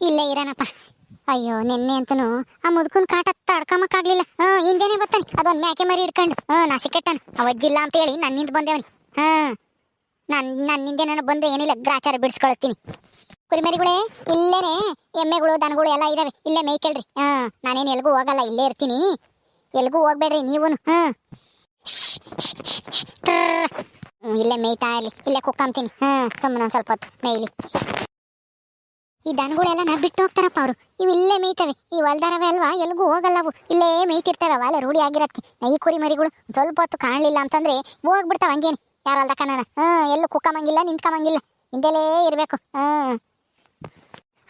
ಇಲ್ಲೇ ಇರೋಣಪ್ಪ ಅಯ್ಯೋ, ನಿನ್ನೆ ಅಂತನು ಆ ಮುದುಕನ್ ಕಾಟ ತಡ್ಕಮಕ್ಕಾಗ್ಲಿಲ್ಲ. ಹಾ, ಹಿಂದೇನೆ ಬರ್ತಾನೆ ಅದೊಂದು ಮ್ಯಾಕೆ ಮರಿ ಹಿಡ್ಕೊಂಡು. ಹಾ ನಾ ಸಿಕ್ಕೆಟ್ಟಾನ ಅವಜ್ಜಿಲ್ಲ ಅಂತ ಹೇಳಿ ನನ್ನಿಂದ ಬಂದೇವನಿ. ಹಾ, ನನ್ ನನ್ನಿಂದ ನಾನು ಬಂದು ಏನಿಲ್ಲ, ಗ್ರಾಚಾರ ಬಿಡಿಸ್ಕೊಳ್ತೀನಿ ಕುರಿಮರಿಗಳೇ, ಇಲ್ಲೇನೆ ಎಮ್ಮೆಗಳು, ದನಗಳು ಎಲ್ಲ ಇದಾವೆ. ಇಲ್ಲೇ ಮೇಯ್ಕೇಳ್ರಿ. ಹಾ, ನಾನೇನು ಎಲ್ಗೂ ಹೋಗಲ್ಲ, ಇಲ್ಲೇ ಇರ್ತೀನಿ. ಎಲ್ಗೂ ಹೋಗ್ಬೇಡ್ರಿ ನೀವುನು. ಹಾ. ಇಲ್ಲೇ ಮೇಯ್ತಾ ಇರ್ಲಿ. ಇಲ್ಲೇ ಕುಕ್ಕಂತೀನಿ. ಹಾ ಸುಮ್ಮನೆ ಸ್ವಲ್ಪ ಹೊತ್ತು ಮೇಯ್ಲಿ. ಈ ದನಗಳೆಲ್ಲ ಬಿಟ್ಟು ಹೋಗ್ತಾರಪ್ಪ ಅವರು. ಇವು ಇಲ್ಲೇ ಮೇಯ್ತವೆ. ಈ ಹೊಲ್ದಾರವೆ ಅಲ್ವಾ? ಎಲ್ಗೂ ಹೋಗಲ್ಲವು ಇಲ್ಲೇ ಮೇಯ್ತಿರ್ತವೆ ಅವೆಲ್ಲ ರೂಢಿ ಆಗಿರೋದಕ್ಕೆ ಈ ಕುರಿ ಮರಿಗಳು ಸ್ವಲ್ಪ ಹೊತ್ತು ಕಾಣಲಿಲ್ಲ ಅಂತಂದ್ರೆ ಹೋಗ್ಬಿಡ್ತಾವ ಹಂಗೇನೆ. ಯಾರ ಹೊಲ್ದಕ್ಕನ ಹಾ, ಎಲ್ಲೂ ಕುಕ್ಕಮಂಗಿಲ್ಲ, ನಿಂತ್ಕಮಂಗಿಲ್ಲ. ಹಿಂದೆಲೇ ಇರಬೇಕು. ಹಾ.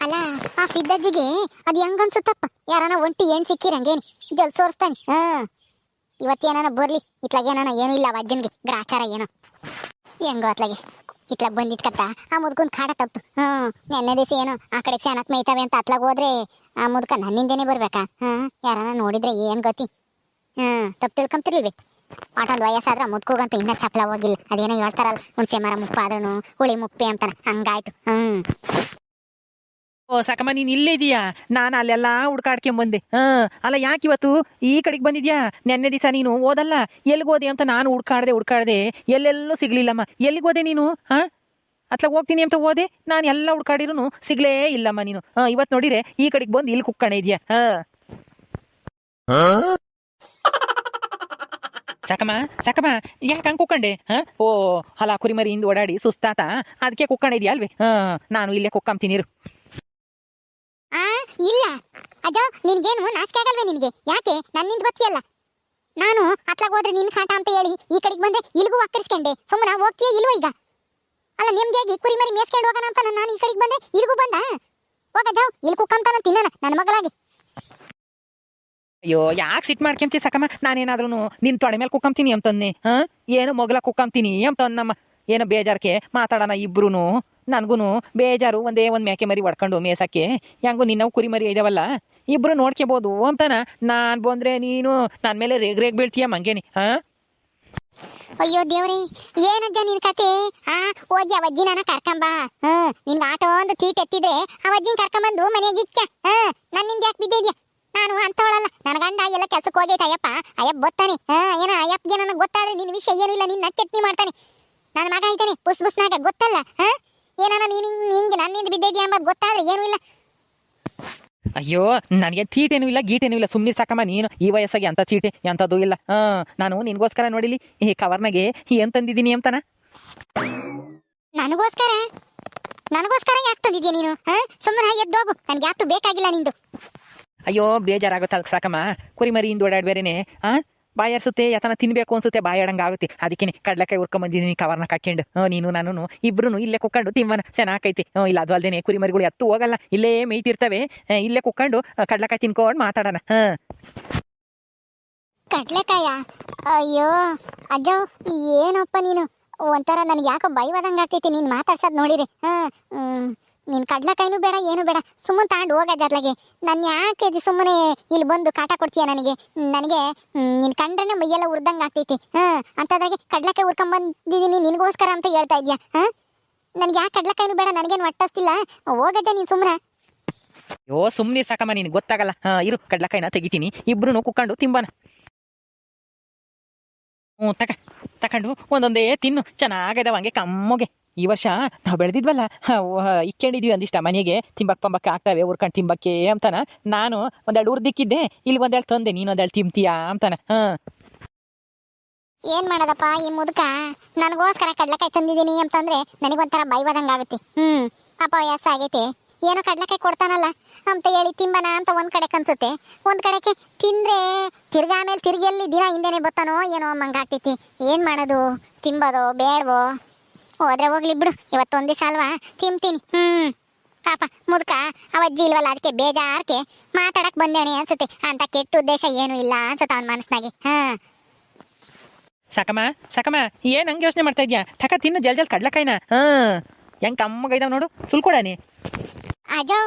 ಅಲ್ಲ, ಆ ಸಿದ್ದಜ್ಜಿಗೆ ಅದು ಹೆಂಗ್ ಅನ್ಸುತ್ತಪ್ಪ ಯಾರನ ಒಂಟಿ ಏನ್ ಸಿಕ್ಕಿರಂಗೇನಿ ಜಲ್ ಸೋರಿಸ್ತಾನೆ. ಹಾ. ಇವತ್ತೇನಾನ ಬರ್ಲಿ. ಇತ್ಲಾಗೇನಾನ ಏನೂ ಇಲ್ಲ ಅಜ್ಜನ್ಗೆ. ಗ್ರಾಚಾರ ಏನೋ. ಹೆಂಗೋ ಅತ್ಲಾಗೆ. ಇತ್ಲಾಗ ಬಂದಿದ್ ಕತ್ತ ಆ ಮುದ್ಕೊಂದು ಕಾಡ ತಪ್ಪು ಹ್ಮ್, ನೆನ್ನೆ ದಿವಸ ಏನು ಆ ಕಡೆ ಚೆನ್ನಾಗಿ ಮೇಯ್ತಾವೆ ಅಂತ ಅತ್ಲಾಗ ಹೋದ್ರೆ ಆ ಮುದ್ಕ ನನ್ನಿಂದೇನೆ ಬರ್ಬೇಕಾ. ಹ್ಮ್ ಯಾರನ್ನ ನೋಡಿದ್ರೆ ಏನ್ ಗತಿ? ಹ್ಮ್, ತಪ್ಪು ತಿಳ್ಕೊಂತಿರ್ಲಿ ಆಟೊಂದು ವಯಸ್ಸಾದ್ರೆ ಮುದ್ಕೋಗಂತ ಇನ್ನ ಚಪ್ಪಲ ಹೋಗಿಲ್ಲ. ಅದೇನೋ ಹೇಳ್ತಾರಲ್ಲ, ಹುಣ್ಸೆ ಮರ ಮುಪ್ಪ ಆದ್ರೂ ಹುಳಿ ಮುಪ್ಪೆ ಅಂತಾನ ಹಂಗಾಯ್ತು. ಹ್ಮ್. ಓ, ಸಾಕಮ್ಮ, ನೀನ್ ಇಲ್ಲೇ ಇದೀಯಾ? ನಾನು ಅಲ್ಲೆಲ್ಲ ಹುಡ್ಕಾಡ್ಕೊಂಡ್ ಬಂದೆ. ಹಾ, ಅಲ್ಲ ಯಾಕೆ ಇವತ್ತು? ಈ ಕಡೆಗೆ ಬಂದಿದ್ಯಾ? ನೆನ್ನೆ ದಿವಸ ನೀನು ಓದಲ್ಲ ಎಲ್ಲಿಗೋದೆ ಅಂತ ನಾನು ಹುಡ್ಕಾಡ್ದೆ ಹುಡ್ಕಾಡ್ದೆ. ಎಲ್ಲೆಲ್ಲೂ ಸಿಗ್ಲಿಲ್ಲಮ್ಮ. ಎಲ್ಲಿಗೋದೆ ನೀನು? ಹಾ? ಅತ್ಲಾಗ ಹೋಗ್ತೀನಿ ಅಂತ ಓದೆ ನಾನು ಎಲ್ಲ ಹುಡ್ಕಾಡಿರೂ ಸಿಗ್ಲೇ ಇಲ್ಲಮ್ಮ ನೀನು. ಹಾ ಇವತ್ತು ನೋಡಿರೆ ಈ ಕಡೆಗೆ ಬಂದು ಇಲ್ಲಿ ಕುಕ್ಕಣ ಇದೆಯಾ? ಹಾ. ಸಾಕಮ್ಮ ಸಾಕಮ್ಮ, ಯಾಕೆ ಹಂಗೆ ಕುಕ್ಕಂಡೆ? ಹಾ? ಓ, ಅಲ್ಲ ಕುರಿಮರಿ ಹಿಂದ್ ಓಡಾಡಿ ಸುಸ್ತಾತ. ಅದಕ್ಕೆ ಕುಕ್ಕಂಡಿದ್ಯಾ ಅಲ್ವೇ? ಹಾ, ನಾನು ಇಲ್ಲೇ ಕುಕ್ಕಂತೀನಿ ಇರು. ಆ, ಇಲ್ಲ. ಅಜ್ಜ ನಿನ್ಗೇನು ನಾಚಿಕೆ ಆಗಲ್ವೇ ನಿನಗೆ? ಯಾಕೆ? ನನ್ನಿಂದ ಬತ್ತಿಯಲ್ಲ ನಾನು ಅತ್ಲಾಗ ಹೋದ್ರೆ ನಿನ್ ಕಾಟ ಅಂತ ಹೇಳಿ ಈ ಕಡೆಗೆ ಬಂದೆ ಇಲ್ಗೂ ಅಕ್ಕರಿಸ್ಕೊಂಡೆ ಸುಮ್ಮನ ಹೋಗ್ತೀಯ ಇಲ್ವೋ ಈಗ? ಅಲ್ಲ ನೆಮ್ಮದಿಯಾಗಿ ಕುರಿ ಮರಿ ಮೇಸ್ಕೊಂಡು ಹೋಗೋಣ ಅಂತ ನಾನು ಈ ಕಡೆಗೆ ಬಂದೆ. ಇಲ್ಗೂ ಬಂದ? ಹೋಗಜ್ಜೋ ಇಲ್ಲಿ ಕುಕ್ಕಂತಾನ ತಿನ್ನಣ, ನನ್ನ ಮಗಳಾಗಿ. ಅಯ್ಯೋ, ಯಾಕೆ ಸಿಟ್ ಮಾಡ್ಕೊಂತಿ ಸಾಕಮ್ಮ? ನಾನೇನಾದ್ರೂ ನಿನ್ ತೊಡೆ ಮೇಲೆ ಕುಕ್ಕಂತೀನಿ ಅಂತಂದೆ ಹಾ? ಏನು ಮೊಗಲ ಕುಕ್ಕಂತೀನಿ ಅಂತ ನಮ್ಮ, ಏನೋ ಬೇಜಾರಕ್ಕೆ ಮಾತಾಡೋಣ ಇಬ್ರು ನನ್ಗೂನು ಬೇಜಾರು ಒಂದೇ ಒಂದ್ ಮೇಕೆ ಮರಿ ಒಡ್ಕೊಂಡು ಮೇಸಕ್ಕೆ. ಹೆಂಗು ನಿನ್ನವು ಕುರಿ ಮರಿ ಇದಾವಲ್ಲ? ಇಬ್ರು ನೋಡ್ಕೋಬೋದು ಅಂತಾನ? ನಾನು ಬಂದರೆ ನೀನು ನನ್ನ ಮೇಲೆ ರೇಗ್ ರೇಗ್ ಬೀಳ್ತೀಯ ಮಂಗೇನಿ, ಹಾಂ? ಅಯ್ಯೋ ದೇವ್ರಿ, ಏನಜ್ಜ ನಿನ್ ಕತೆ? ಆ, ಹೋಗಿ ಅವಜ್ಜಿ ನನ್ನ ಕರ್ಕೊಂಬ. ಹ್ಮ್, ನಿನ್ಗೆ ಆಟೋ ಒಂದು ಚೀಟ್ ಎತ್ತಿದ್ರೆ ಆ ಅಜ್ಜಿನ ಕರ್ಕೊಂಬಂದು ಮನೆಗೆ ಇಚ್ಚ. ಹ್ಮ್ ನನ್ನಿಂದ ಯಾಕೆ ಬಿದ್ದಿದ್ಯಾ? ನಾನು ಅಂತವಳಲ್ಲ. ನನ್ನ ಗಂಡ ಎಲ್ಲ ಕೆಲ್ಸಕ್ಕೆ ಹೋಗೈತೆ ಅಯ್ಯಪ್ಪ. ಅಯ್ಯಪ್ಪ ಗೊತ್ತಾನೆ ಹಾ, ಏನ ಅಯ್ಯಪ್ಪಗೆ ನನಗೆ ಗೊತ್ತಾದ್ರೆ ನಿನ್ನ ವಿಷಯ ಏನಿಲ್ಲ, ನಿನ್ನ ಚಟ್ನಿ ಮಾಡ್ತಾನೆ. ನನ್ನ ಮಗ ಐತಾನೆ ಬುಸ್ ಬುಸ್ನಾಗ ಗೊತ್ತಲ್ಲ? ಹಾ? ಏನಾನ ನೀನ್ ಹಿಂಗ್ ಹಿಂಗೆ ನನ್ನಿಂದ ಬಿದ್ದಿದ್ಯಾ ಎಂಬ ಗೊತ್ತಾದ್ರೆ ಏನೂ ಇಲ್ಲ. ಅಯ್ಯೋ ನನಗೆ ಚೀಟೇನು ಇಲ್ಲ ಗೀಟೇನು ಇಲ್ಲ. ಸುಮ್ಮನೆ ಸಾಕಮ್ಮ ನೀನು. ಈ ವಯಸ್ಸಾಗಿ ಅಂತ ಚೀಟಿ ಎಂಥದ್ದು ಇಲ್ಲ. ಹಾ ನಾನು ನಿನ್ಗೋಸ್ಕರ ನೋಡಿಲಿ. ಈ ಕವರ್ನಾಗೆ ಏನ್ ತಂದಿದ್ದೀನಿ ಅಂತಾನ? ನನಗೋಸ್ಕರ? ನನಗೋಸ್ಕರ ಯಾಕೆ ತಂದಿದ್ಯಾ ನೀನು? ಹಾ ಸುಮ್ಮನೆ ಎದ್ದೋಗು ನನ್ಗೆ ಯಾತು ಬೇಕಾಗಿಲ್ಲ ನಿಂದು. ಅಯ್ಯೋ ಬೇಜಾರಾಗುತ್ತೆ ಅದಕ್ಕೆ ಸಾಕಮ್ಮ? ಕುರಿಮರಿಯಿಂದ ಓಡಾಡ್ಬೇರೇನೆ ಆ ಬಾಯಾರ್ಸುತ್ತೆ ಯಾತನ ತಿನ್ಬೇಕು ಅನ್ಸುತ್ತೆ ಬಾಯಾಡಂಗೆ ಆಗುತ್ತೆ. ಅದಕ್ಕೇನೆ ಕಡ್ಲೆಕಾಯಿ ಹುರ್ಕೊಂಬಂದಿದ್ದೀನಿ ಕವರ್ನ ಹಾಕ್ಕೊಂಡು ನೀನು ನಾನು ಇಬ್ರು ಇಲ್ಲೇ ಕುಕ್ಕೊಂಡು ತಿಮ್ಮನ ಚೆನ್ನಾಗೈತಿ. ಇಲ್ಲ, ಅದು ಅಲ್ದೇನೆ ಕುರಿಮರಿಗಳು ಎತ್ತು ಹೋಗಲ್ಲ. ಇಲ್ಲೇ ಮೇಯ್ತಿರ್ತವೆ. ಇಲ್ಲೇ ಕುಕ್ಕೊಂಡು ಕಡ್ಲಕಾಯಿ ತಿನ್ಕೊಂಡು ಮಾತಾಡೋಣ. ಹಾಂ ಕಡ್ಲೆಕಾಯ? ಅಯ್ಯೋ, ಅಜ್ಜೋ, ಏನಪ್ಪ ನೀನು? ಒಂಥರ ನನಗೆ ಯಾಕೋ ಬೈವಾದಂಗೆ ಆಗ್ತೈತಿ ನೀನು ಮಾತಾಡ್ಸೋದು ನೋಡಿರಿ. ಹಾಂ ನೀನು ಕಡ್ಲಕಾಯಿನೂ ಬೇಡ, ಏನು ಬೇಡ. ಸುಮ್ಮನೆ ತಗೊಂಡು ಹೋಗ ಜರ್ಲಾಗೆ. ನಾನು ಯಾಕೆ ಸುಮ್ಮನೆ ಇಲ್ಲಿ ಬಂದು ಕಾಟ ಕೊಡ್ತೀಯ ನನಗೆ? ನನಗೆ ನಿನ್ ಕಂಡ್ರೆ ಮೈಯೆಲ್ಲ ಉರ್ದಂಗೆ ಆಗ್ತೈತಿ. ಹಾಂ ಅಂಥದ್ರಾಗೆ ಕಡ್ಲಕಾಯಿ ಉರ್ಕೊಂಬಂದಿದ್ದೀನಿ ನಿನಗೋಸ್ಕರ ಅಂತ ಹೇಳ್ತಾ ಇದ್ಯಾ? ಹಾಂ? ನನಗೆ ಯಾಕೆ ಕಡ್ಲಕಾಯಿನೂ ಬೇಡ, ನನಗೇನು ಒಟ್ಟಿಸ್ತಿಲ್ಲ ಹೋಗಜ್ಜ ನೀನು ಸುಮ್ಮನೆ ಅಯ್ಯೋ ಸುಮ್ಮನೆ ಸಾಕಮ್ಮ, ನಿನಗೆ ಗೊತ್ತಾಗಲ್ಲ. ಇರು ಕಡ್ಲಕಾಯಿನ ತೆಗಿತೀನಿ. ಇಬ್ರು ಕುಕ್ಕೊಂಡು ತಿಂಬಾನ. ಹ್ಞೂ ತಕ, ತಕೊಂಡು, ಒಂದೊಂದೇ ತಿನ್ನು. ಚೆನ್ನಾಗಿದೆ ಹಂಗೆ ಕಮ್ಮಗೆ. ಈ ವರ್ಷ ನಾವು ಬೆಳೆದಿದ್ವಲ್ಲ? ಇಕ್ಕೊಂಡಿದ್ವಿ ಒಂದಿಷ್ಟ, ಮನೆಗೆ. ತಿಂಬಕ್ ಪಂಬಕ್ಕೆ ಆಗ್ತಾವೆ ಉರ್ಕೊಂಡು ತಿಂಬಕ್ಕೆ ಅಂತಾನ. ನಾನು ಒಂದೆರಡು ಉರ್ದಿಕ್ಕಿದ್ದೆ ಇಲ್ಲಿ ಒಂದೆರಡು ತಂದೆ, ನೀನು ಒಂದೆರಡು ತಿಂತೀಯಾ ಅಂತಾನ. ಹಾಂ. ಏನ್ ಮಾಡೋದಪ್ಪ ಈ ಮುದುಕ? ನನಗೋಸ್ಕರ ಕಡ್ಲಕಾಯಿ ತಂದಿದ್ದೀನಿ ಅಂತಂದ್ರೆ ನನಗೊಂಥರ ಬೈವದಂಗ ಆಗುತ್ತೆ. ಹ್ಮ್ ಅಪ್ಪ ಯಾಸ ಆಗೈತೆ. ಏನೋ ಕಡ್ಲಕಾಯಿ ಕೊಡ್ತಾನಲ್ಲ, ಅಂತ ಹೇಳಿ ತಿಂಬನ ಅಂತ ಒಂದ್ ಕಡೆ ಕನ್ಸುತ್ತೆ ಒಂದ್ ಕಡೆಗೆ ತಿಂದ್ರೆ ತಿರ್ಗಾ ಆಮೇಲೆ ತಿರ್ಗಿ ಎಲ್ಲಿ ದಿನ ಹಿಂದೆನೆ ಬತ್ತಾನೋ ಏನೋ ಮಂಗಾಗ್ತೈತಿ ಏನ್ ಮಾಡೋದು? ತಿಂಬೋದೋ, ಬೇಡವೋ? ಹೋದ್ರೆ ಹೋಗ್ಲಿ ಬಿಡು. ಇವತ್ತ ಒಂದೇ ಸಾಲ್ವಾ ತಿಂತೀನಿ. ಹ್ಮ್. ಪಾಪ, ಮುದುಕ ಅವ ಅಜ್ಜಿ ಇಲ್ವಲ್ಲ ಅದಕ್ಕೆ ಬೇಜಾರ್ಕೆ ಮಾತಾಡಕ್ ಬಂದೇಣೆ ಅನ್ಸುತ್ತೆ. ಅಂತ ಕೆಟ್ಟ ಉದ್ದೇಶ ಏನು ಇಲ್ಲ ಅನ್ಸುತ್ತೆ ಅವನ ಮನಸ್ನಾಗೆ. ಹಾ. ಸಕಮ ಸಕಮ ಏನ್ ಹಂಗೆ ಯೋಚನೆ ಮಾಡ್ತಾ ಇದ್ಯಾ? ತಕ ತಿನ್ನು ಜಲ್ ಜಲ್ ಕಡ್ಲಕಾಯ್ನ. ಹ್ಮ್ ಹೆಂಗ್ ಕಮ್ಮಗೈದಾವ್ ನೋಡು. ಸುಲ್ಕೊಡಾನೆ. ಅಜೋ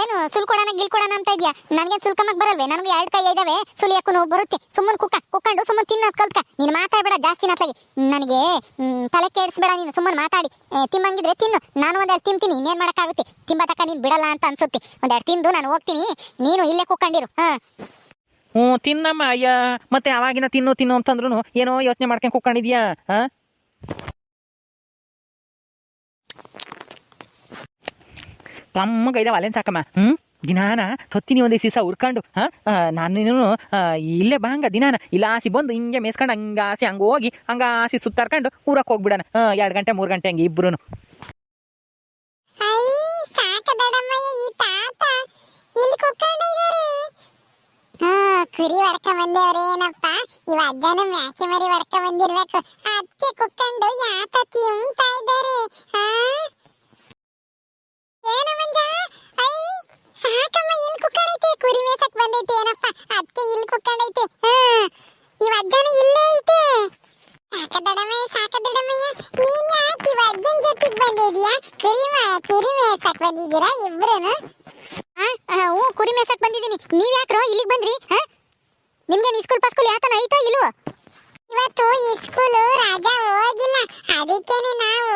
ಏನು ಸುಲ್ ಕೊಡೋಣ ಗಿಲ್ ಕೊಡೋಣ ಅಂತ ಇದ್ಯಾ? ನನಗೆ ಸುಲ್ಕಮಕ್ ಬರಲ್ವೇ? ನನಗೆ ಎರಡು ಕೈ ಇದಾವೆ. ಸುಲಿಯಕ್ಕೂ ನೋವು ಬರುತ್ತೆ. ಸುಮ್ಮನೆ ಕುಕ್ಕ, ಕುಕ್ಕಂಡು ಸುಮ್ಮನೆ ತಿನ್ನೋದು ಕಲ್ತ್ಕ. ನೀನು ಮಾತಾಡಬೇಡ, ಜಾಸ್ತಿ ನತ್ಲಾಗಿ ನನಗೆ ತಲೆ ಕೆಡಿಸ್ಬೇಡ ನೀನು, ಸುಮ್ಮನೆ ಮಾತಾಡಿ. ತಿಮ್ಮಂಗಿದ್ರೆ ತಿನ್ನು. ನಾನು ಒಂದೆರಡು ತಿಂತೀನಿ, ಇನ್ನೇನು ಮಾಡೋಕ್ಕಾಗುತ್ತೆ? ತಿಂಬ ತಕ್ಕ ನೀನು ಬಿಡಲ್ಲ ಅಂತ ಅನ್ಸುತ್ತೆ. ಒಂದೆರಡು ತಿಂದು ನಾನು ಹೋಗ್ತೀನಿ. ನೀನು ಇಲ್ಲೇ ಕುಕ್ಕಂಡಿರು, ಹಾಂ. ಹ್ಞೂ, ತಿನ್ನಮ್ಮ, ಅಯ್ಯ. ಮತ್ತೆ ಅವಾಗಿನ ತಿನ್ನು ತಿನ್ನು ಅಂತಂದ್ರೂ ಏನೋ ಯೋಚನೆ ಮಾಡ್ಕೊಂಡು ಕುಕ್ಕೊಂಡಿದ್ಯಾ, ಹಾ? ತಮ್ಮಗೈದ ಅಲ್ಲೇನು ಸಾಕಮ್ಮ. ಹ್ಞೂ ದಿನಾನ ತೊತ್ತಿನಿ ಒಂದೇ ಸೀಸ ಉರ್ಕೊಂಡು, ಹಾಂ? ನಾನು ಇಲ್ಲೇ ಬಾಂಗ ದಿನಾನ. ಇಲ್ಲ ಆಸಿ ಬಂದು ಹಿಂಗೆ ಮೇಸ್ಕೊಂಡು ಹಂಗಾಸಿ ಹಂಗ ಹೋಗಿ ಹಂಗಾಸಿ ಸುತ್ತಾರ್ಕೊಂಡು ಊರಕ್ಕೆ ಹೋಗ್ಬಿಡಣ. ಎರಡು ಗಂಟೆ, ಮೂರು ಗಂಟೆ ಹಂಗೆ ಇಬ್ಬರು ಕುರಿ ಹೊಡ್ಕ ಬಂದೇವ್ರೇನಪ್ಪ ಇವ ಅಜ್ಜನ ಮ್ಯಾಕೆ ಮರಿ ಹೊಡ್ಕ ಬಂದಿರ್ಬೇಕು. ಅದಕ್ಕೆ ಕುಕ್ಕಂಡು ಯಾತ ತಿಂತಾ ಇದ್ದಾರೆ? ಹಾ? ಬಂದಿದ್ದೀರಾ ಇಬ್ರುನು? ಹ್ಞೂ ಕುರಿ ಮೇಯ್ಸಕ್ ಬಂದಿದ್ದೀನಿ. ನೀವ್ ಯಾಕ್ರೋ ಇಲ್ಲಿಗೆ ಬಂದ್ರಿ? ಹಾ? ನಿಮ್ಗೆ ಸ್ಕೂಲ್ ಪಾಸ್ಕೂಲ್ ಯಾತನ ಐತೋ ಇಲ್ವೋ? ಇವತ್ತು ಈ ಸ್ಕೂಲು ರಜಾ ಹೋಗಿಲ್ಲ ಅದಕ್ಕೇನೆ ನಾವು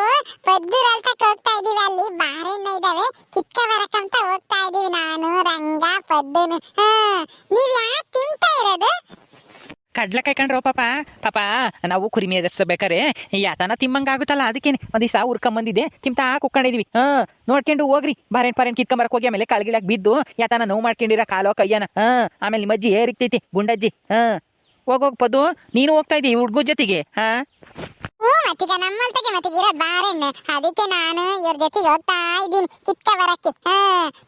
ಪದ್ದೂರಲ್ಲಿ ತಕ್ಕ ಹೋಗ್ತಾ ಇದೀವಿ ಅಲ್ಲಿ ಬಾರೆಣ್ಣ ಇದಾವೆ ಚಿಕ್ಕ ಬರಕಂತ ಹೋಗ್ತಾ ಇದೀವಿ ನಾನು, ರಂಗ, ಪದ್ದನು. ನೀವ್ ಯಾಕೆ ತಿಂತಾ ಇರೋದು? ಕಂಡ್ರೋ ಪಾಪ. ಪಾಪ, ನಾವು ಕುರಿ ಮೇಯಿಸ್ಬೇಕಾರೆ ಯಾತನ ತಿಮ್ಮಂಗ ಆಗುತ್ತಲ್ಲ, ಅದಕ್ಕೇನೆ. ಒಂದ್ ದಿವಸ ಬಂದಿದೆ ತಿಂತಾ ಕುಕ್ಕೊಂಡಿದ್ವಿ. ಹಾ, ನೋಡ್ಕೊಂಡು ಹೋಗ್ರಿ. ಬಾರೇನ್ ಪಾರೇನ್ ಕಿತ್ಕೊಂಬರಕ್ ಹೋಗಿ ಆಮೇಲೆ ಕಾಲ್ಗಿಳಕ್ ಬಿದ್ದು ಯಾತನ ನೋವು ಮಾಡ್ಕೊಂಡಿರ ಕಾಲೋ ಕೈಯನ. ಹ, ಆಮೇಲೆ ನಿಮ್ಮ ಅಜ್ಜಿ ಏರಿಕ್ತೈತಿ ಗುಂಡಜ್ಜಿ. ಹಾ ಹೋಗೋಗ್ ಪದು ನೀನು ಹೋಗ್ತಾ ಇದ್ದೀವಿ ಹುಡ್ಗು ಜೊತೆಗೆ. ಹಾ. ಹ್ಞೂ ಮತ್ತೀಗ ನಮ್ಮಲ್ತಗೆ ಮತ್ತೀಗ ಇರೋದು ಬಾರೆಣ್ಣೆ. ಅದಕ್ಕೆ ನಾನು ಇವ್ರ ಜೊತೆಗೆ ಹೋಗ್ತಾ ಇದ್ದೀನಿ ಚಿಕ್ಕ ಬರಕ್ಕೆ ಹಾ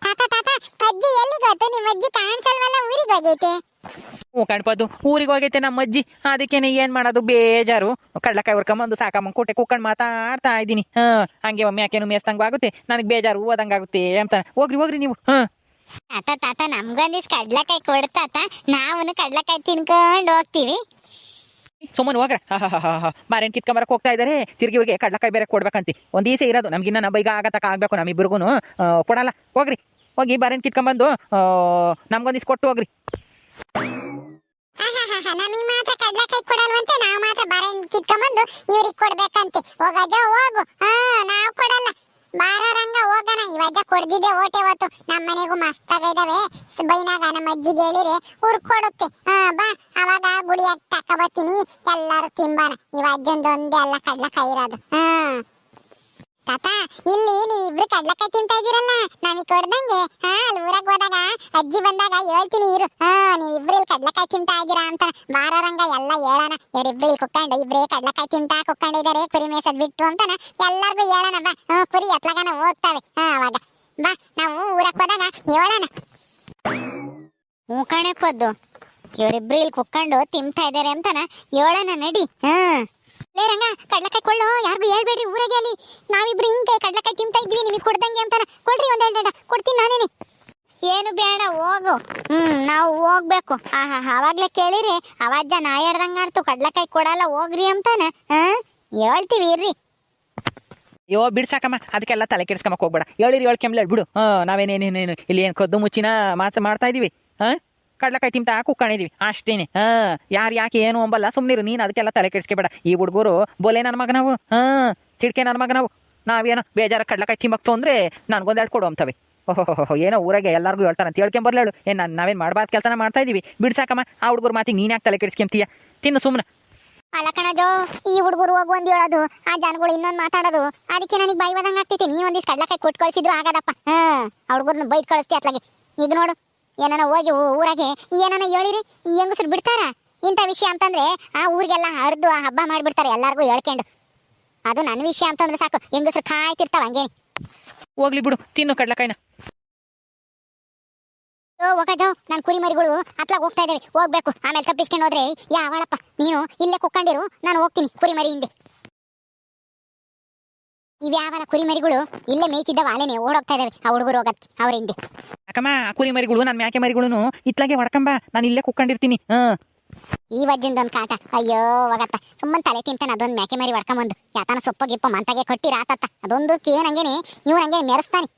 ತಾತ ತಾತ ಅಜ್ಜಿ ಎಲ್ಲಿಗೆ ಹೋಯ್ತು? ನಿಮ್ಮ ಅಜ್ಜಿ ಕಾಣಿಸಲ್ವಲ್ಲ? ಊರಿಗೆ ಹೋಗೈತೆ. ಹ್ಞೂ ಕಣ್ಪದು ಊರಿಗೆ ಹೋಗೈತೆ ನಮ್ಮ ಅಜ್ಜಿ. ಅದಕ್ಕೇನೆ ಏನ್ ಮಾಡೋದು? ಬೇಜಾರು. ಕಡ್ಲಕಾಯಿ ಹುರ್ಕೊಂಬಂದು ಸಾಕಮ್ಮ ಕೂಟೆ ಕುಕ್ಕಂಡ್ ಮಾತಾಡ್ತಾ ಇದ್ದೀನಿ. ಹಾ ಹಂಗೆ ಒಮ್ಮೆ ಯಾಕೇನು ಮೇಸ್ತಂಗೂ ಆಗುತ್ತೆ. ನನಗೆ ಬೇಜಾರು ಓದಂಗಾಗುತ್ತೆ ಅಂತ. ಹೋಗ್ರಿ ಹೋಗ್ರಿ ನೀವು. ಹಾ. ತಾತ ತಾತ ನಮ್ಗೊಂದಿಸ್ ಕಡ್ಲಕಾಯಿ ಕೊಡ್ತಾತ ನಾವು ಕಡ್ಲಕಾಯಿ ತಿನ್ಕೊಂಡು ಹೋಗ್ತೀವಿ. ಸುಮ್ಮನೆ ಹೋಗ್ರ. ಮಾರೇನ್ ಕಿತ್ಕೊಂಬರಕ್ ಹೋಗ್ತಾ ಇದಾರೆ? ತಿರ್ಗಿ ಇವ್ರಿಗೆ ಕಡ್ಲಕಾಯಿ ಬೇರೆ ಕೊಡ್ಬೇಕಂತಿ. ಒಂದ್ ದಿವಸ ಇರೋದು. ನಮ್ಗಿನ್ನ ನಮ್ಮ ಬೈಗ ಆಗತಕ್ಕ ಆಗ್ಬೇಕು ನಮ್ಮಿಬ್ರಿಗೂ ಕೊಡಲ್ಲ. ಹೋಗ್ರಿ. ಹೋಗಿ ಬಾರೇನ್ ಕಿತ್ಕೊಂಬಂದು ನಮ್ಗೊಂದಿಸ್ ಕೊಟ್ಟು ಹೋಗ್ರಿ. ನಮಗೆ ಮಾತ್ರ ಕಡ್ಲಕಾಯಿ ಕೊಡಲ್ವಂತೆ ನಾವು ಮಾತ್ರ ಬರೆ ಕಿತ್ಕೊಂಬಂದು ಇವ್ರಿಗೆ ಕೊಡ್ಬೇಕಂತೆ. ಹೋಗಜ್ಜ, ಹೋಗು. ಹಾ, ನಾವು ಕೊಡಲ್ಲ. ಬಾರ ರಂಗ ಹೋಗೋಣ. ಇವಜ್ಜ ಕೊಡ್ದಿದ್ದೆ ಓಟೆ ಹೊತ್ತು. ನಮ್ಮ ಮನೆಗೂ ಮಸ್ತಾಗ ಇದಾವೆ. ಬೈನಾಗ ನಮ್ಮ ಅಜ್ಜಿಗೆ ಹೇಳಿರೆ ಹುರ್ಕೊಡುತ್ತೆ ಹಾ, ಬಾ. ಅವಾಗ ಗುಡಿಯಾಗ ತಕ ಬರ್ತೀನಿ. ಎಲ್ಲಾರು ತಿಂಬಾರ. ಇವ ಅಜ್ಜಂದು ಒಂದೇ ಅಲ್ಲ ಕಡ್ಲಕಾಯಿ ಇರೋದು ಹಾ. ತಾತ, ಇಲ್ಲಿ ನೀವಿಬ್ರು ಕಡ್ಲಕಾಯಿ ತಿಂತಾ ಇದೀರಲ್ಲ ನಾನು ಕೊಡ್ದಂಗೆ, ಹಾ, ಅಲ್ಲಿ ಊರಾಗ ಹೋದಾಗ, ಅಜ್ಜಿ ಬಂದಾಗ ಹೇಳ್ತೀನಿ ಇರು. ಹಾ ನೀವಿಬ್ರು ಇಲ್ಲಿ ಕಡ್ಲಕಾಯಿ ತಿಂತಾ ಇದೀರಾ ಅಂತ ಬಾರ ರಂಗ ಎಲ್ಲ ಹೇಳೋಣ. ಇವರಿಬ್ರು ಇಲ್ಲಿ ಕುಕ್ಕೊಂಡು, ಇಬ್ರೇ ಕಡ್ಲಕಾಯಿ ತಿಂತಾ ಕುಕ್ಕೊಂಡಿದ್ದಾರೆ ಕುರಿ ಮೇಸದ್ ಬಿಟ್ಟು ಅಂತಾನ ಎಲ್ಲಾರ್ಗು ಹೇಳೋಣ, ಬಾ. ಹ್ಞೂ ಕುರಿ ಎತ್ಲಾಗನ ಹೋಗ್ತಾವೆ. ಹಾ, ಅವಾಗ. ಬಾ, ನಾವು ಊರಕ್ಕೆ ಹೋದಾಗ ಹೇಳೋಣ. ಹ್ಞೂ ಕಣೆ ಪದ್ದು. ಇವರಿಬ್ರು ಇಲ್ಲಿ ಕುಕ್ಕೊಂಡು ತಿಂತಾ ಇದ್ದಾರೆ ಅಂತಾನ ಹೇಳೋಣ, ನಡಿ. ಹ್ಮ್ ಲೇ ರಂಗ ಕಡ್ಲಕಾಯಿ ಕೊಳ್ಳೋ ಯಾರಿಗೂ ಹೇಳ್ಬೇಡ್ರಿ ಊರಾಗೆ ಅಲ್ಲಿ. ನಾವಿಬ್ರು ಹಿಂಗೆ ಕಡ್ಲಕಾಯಿ ತಿಂತಾ ಇದ್ವಿ ನಿಮಗೆ ಕೊಡ್ದಂಗೆ ಅಂತಾರ ಕೊಡ್ರಿ ಒಂದೆರಡು ಕೊಡ್ತೀನಿ ನಾನೇನೆ. ಏನು ಬೇಡ ಹೋಗು. ಹ್ಮ್ ನಾವು ಹೋಗ್ಬೇಕು. ಆಹಾ ಅವಾಗ್ಲೇ ಕೇಳಿರಿ. ಅವಜ್ಜ ನಾ ಹೇಳ್ದಂಗ ಆಡ್ತು ಕಡ್ಲಕಾಯಿ ಕೊಡಲ್ಲ ಹೋಗ್ರಿ ಅಂತಾನ. ಹಾ? ಹೇಳ್ತೀವಿ ಇರ್ರಿ. ಯೋ ಬಿಡ್ಸಾಕಮ್ಮ ಅದಕ್ಕೆಲ್ಲ ತಲೆ ಕೆಡ್ಸ್ಕೊಂಬಕ್ ಹೋಗ್ಬೇಡ ಹೇಳಿರಿ ಹೇಳ್ಕೆಂಬ್ಲ ಬಿಡು. ಹಾ ನಾವೇನೇನೇನೇನು ಇಲ್ಲಿ ಏನು ಕದ್ದು ಮುಚ್ಚಿನ ಮಾತು ಮಾಡ್ತಾ ಇದೀವಿ. ಹಾ? ಕಡ್ಲಕಾಯಿ ತಿಂತಾ ಕುಕ್ಕಣಿದೀವಿ ಅಷ್ಟೇನೆ. ಹಾ, ಯಾರು ಯಾಕೆ ಏನು ಅಂಬಲ್ಲ, ಸುಮ್ನಿರು. ನೀನು ಅದಕ್ಕೆಲ್ಲ ತಲೆ ಕೆಡ್ಸ್ಕೊಬೇಡ. ಈ ಹುಡುಗರು ಬೋಲೆ ನನ್ನ ಮಗ ನಾವು ಹಾ ಸಿಡ್ಕೆ ನನ್ನ ಮಗ ನಾವು ನಾವೇನೋ ಬೇಜಾರ ಕಡ್ಲಕಾಯಿ ತಿಂಬಕ್ತು ಅಂದ್ರೆ ನನಗೊಂದೆರಡು ಕೊಡು ಅಂತವೆ ಓಹೋ ಏನೋ ಊರಾಗೆ ಎಲ್ಲರಿಗೂ ಹೇಳ್ತಾರೆ ಅಂತ ಹೇಳ್ಕೊಂಬರ್ಲೇಳು ಏನು ನಾನು ನಾವೇನು ಮಾಡಬಾರ್ದು ಕೆಲಸನ ಮಾಡ್ತಾ ಇದೀವಿ. ಬಿಡ್ಸಾಕಮ್ಮ ಆ ಹುಡುಗರು ಮಾತಿಗೆ ನೀನು ಯಾಕೆ ತಲೆ ಕೆಡ್ಸ್ಕೊಂತೀಯ? ತಿನ್ನು ಸುಮ್ಮನೆ ಅಲ್ಲ ಕಣಜೋ, ಈ ಹುಡುಗರು ಹೋಗಿ ಒಂದ್ ಹೇಳೋದು. ಆ ಜನಗಳು ಇನ್ನೊಂದು ಮಾತಾಡೋದು. ಅದಕ್ಕೆ ನನಗೆ ಬೈ ಬಂದಂಗ ಆಗ್ತೈತಿ. ನೀ ಒಂದಿಸ್ ಕಡ್ಲಕಾಯಿ ಕೊಟ್ಟು ಕಳಿಸಿದ್ರು ಆಗದಪ್ಪ. ಹಾ, ಆ ಹುಡುಗರನ್ನ ಬೈದು ಕಳಿಸ್ತಿ ಅತ್ಲಾಗೆ. ಈಗ ನೋಡು. ಏನಾನ ಹೋಗಿ ಊರಾಗೆ ಏನಾನ ಹೇಳಿರಿ? ಹೆಂಗಸರು ಬಿಡ್ತಾರ? ಇಂಥ ವಿಷಯ ಅಂತಂದ್ರೆ ಆ ಊರಿಗೆಲ್ಲ ಹರಿದು ಆ ಹಬ್ಬ ಮಾಡಿಬಿಡ್ತಾರೆ ಎಲ್ಲಾರ್ಗು ಹೇಳ್ಕೊಂಡು. ಅದು ನನ್ನ ವಿಷಯ ಅಂತಂದ್ರೆ ಸಾಕು. ಹೆಂಗಸರು ಕಾಯ್ತಿರ್ತಾವ ಹಂಗೆ ಹೋಗ್ಲಿ ಬಿಡು ತಿನ್ನು ಕಡ್ಲಕಾಯಿನ. ಓ ಒಗಜೋ ನಾನು ಕುರಿ ಮರಿಗಳು ಅತ್ಲಾಗ ಹೋಗ್ತಾ ಇದ್ದೇವೆ ಹೋಗ್ಬೇಕು. ಆಮೇಲೆ ತಪ್ಪಿಸ್ಕೊಂಡು ಹೋದ್ರೆ ಯಾವಳಪ್ಪ ನೀನು ಇಲ್ಲೇ ಕುಕ್ಕೊಂಡಿರು ನಾನು ಹೋಗ್ತೀನಿ ಕುರಿ ಮರಿ ಹಿಂದೆ. ಇವ್ಯಾವನ ಕುರಿ ಮರಿಗಳು ಇಲ್ಲೇ ಮೇಯ್ತಿದ್ದವ ಅಲ್ಲೇನೆ ಓಡೋಗ್ತಾ ಇದಾವೆ ಆ ಹುಡುಗರು ಹೋಗತ್ತೆ ಅವ್ರ ಹಿಂದೆ. ಅಕ್ಕಮ್ಮ ಕುರಿ ಮರಿಗಳು ನನ್ನ ಮ್ಯಾಕೆ ಮರಿಗಳು ಇತ್ಲಾಗೆ ಹೊಡ್ಕಂಬ, ನಾನು ಇಲ್ಲೇ ಕುಕ್ಕೊಂಡಿರ್ತೀನಿ. ಹಾಂ. ಈ ವಜ್ಜಿಂದೊಂದು ಕಾಟ. ಅಯ್ಯೋ ಹೋಗತ್ತ ಸುಮ್ಮನೆ ತಲೆ ತಿಂತಾನೆ, ಅದೊಂದು ಮ್ಯಾಕೆ ಮರಿ ಹೊಡ್ಕೊಂಬಂದು. ಯಾತನ ಸೊಪ್ಪ ಗಿಪ್ಪ ಮಂತಾಗೆ ಕೊಟ್ಟಿರ ಆತತ್ತ ಅದೊಂದು ಕೇನಂಗೇನೆ ಇವನಂಗೆ ಮೆರೆಸ್ತಾನೆ.